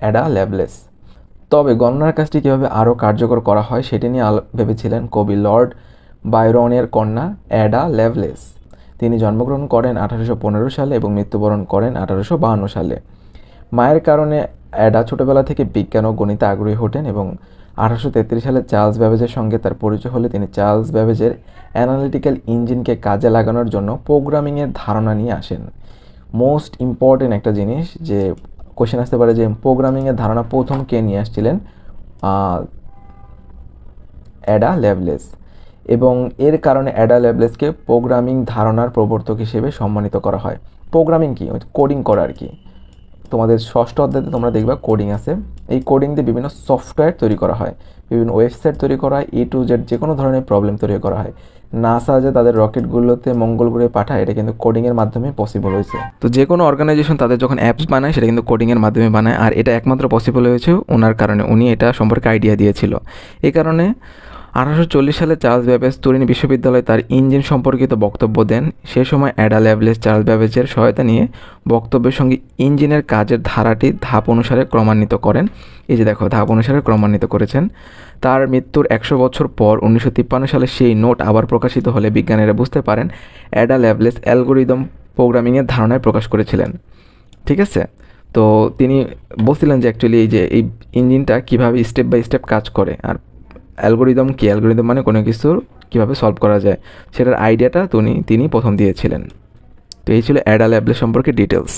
Ada ল্যাবলেস তবে গণনার কাজটি কীভাবে আরও কার্যকর করা হয় সেটি নিয়ে আলো ভেবেছিলেন কবি লর্ড বাইরনের কন্যা অ্যাডা ল্যাভলেস তিনি জন্মগ্রহণ করেন আঠারোশো পনেরো সালে এবং মৃত্যুবরণ করেন আঠারোশো সালে। মায়ের কারণে অ্যাডা ছোটবেলা থেকে বিজ্ঞান ও গণিতে আগ্রহী হতেন এবং আঠারোশো তেত্রিশ সালে চার্লস ব্যাবেজের সঙ্গে তার পরিচয় হলে তিনি চার্লস ব্যাবেজের অ্যানালিটিক্যাল ইঞ্জিনকে কাজে লাগানোর জন্য প্রোগ্রামিংয়ের ধারণা নিয়ে আসেন। মোস্ট ইম্পর্টেন্ট একটা জিনিস যে কোশ্চেন আসতে পারে যে প্রোগ্রামিংয়ের ধারণা প্রথম কে নিয়ে আসছিলেন? অ্যাডা ল্যাভলেস এবং এর কারণে অ্যাডা ল্যাবলেসকে প্রোগ্রামিং ধারণার প্রবর্তক হিসেবে সম্মানিত করা হয়। প্রোগ্রামিং কি? কোডিং করা আর কি। তোমাদের ষষ্ঠ অধ্যায়তে তোমরা দেখবা কোডিং আছে। এই কোডিং দিয়ে বিভিন্ন সফটওয়্যার তৈরি করা হয়। বিভিন্ন ওয়েবসাইট তৈরি করা হয়। এ টু জেড যে কোনো ধরনের প্রবলেম তৈরি করা হয়। নাসা যে তাদের রকেটগুলোতে মঙ্গল গ্রহে পাঠায়, এটা কিন্তু কোডিংয়ের মাধ্যমে পসিবল হয়েছে। তো যে কোনো অর্গানাইজেশন তাদের যখন অ্যাপস বানায়, সেটা কিন্তু কোডিংয়ের মাধ্যমে বানায়, আর এটা একমাত্র পসিবল হয়েছে ওনার কারণে। উনি এটা সম্পর্কে আইডিয়া দিয়েছিল। এই কারণে আঠারোশো চল্লিশ সালে চার্লস ব্যাবেজ তুরিন বিশ্ববিদ্যালয়ে তার ইঞ্জিন সম্পর্কিত বক্তব্য দেন। সে সময় অ্যাডা ল্যাভলেস চার্লস ব্যাবেজের সহায়তা নিয়ে বক্তব্যের সঙ্গে ইঞ্জিনের কাজের ধারাটি ধাপ অনুসারে ক্রমান্বিত করেন। এই যে দেখো, ধাপ অনুসারে ক্রমান্বিত করেছেন। তার মৃত্যুর একশো বছর পর উনিশশো তিপ্পান্ন সালে সেই নোট আবার প্রকাশিত হলে বিজ্ঞানীরা বুঝতে পারেন, অ্যাডা ল্যাভলেস অ্যালগোরিদম প্রোগ্রামিংয়ের ধারণায় প্রকাশ করেছিলেন। ঠিক আছে? তো তিনি বলছিলেন যে অ্যাকচুয়ালি এই যে, এই ইঞ্জিনটা কীভাবে স্টেপ বাই স্টেপ কাজ করে। আর অ্যালগোরিদম কি? অ্যালগোরিদম মানে কোনো কিছু কীভাবে সলভ করা যায়? সেটার আইডিয়াটা তিনি তিনি প্রথম দিয়েছিলেন। তো এই ছিল অ্যাডাল অ্যাবলে সম্পর্কে ডিটেলস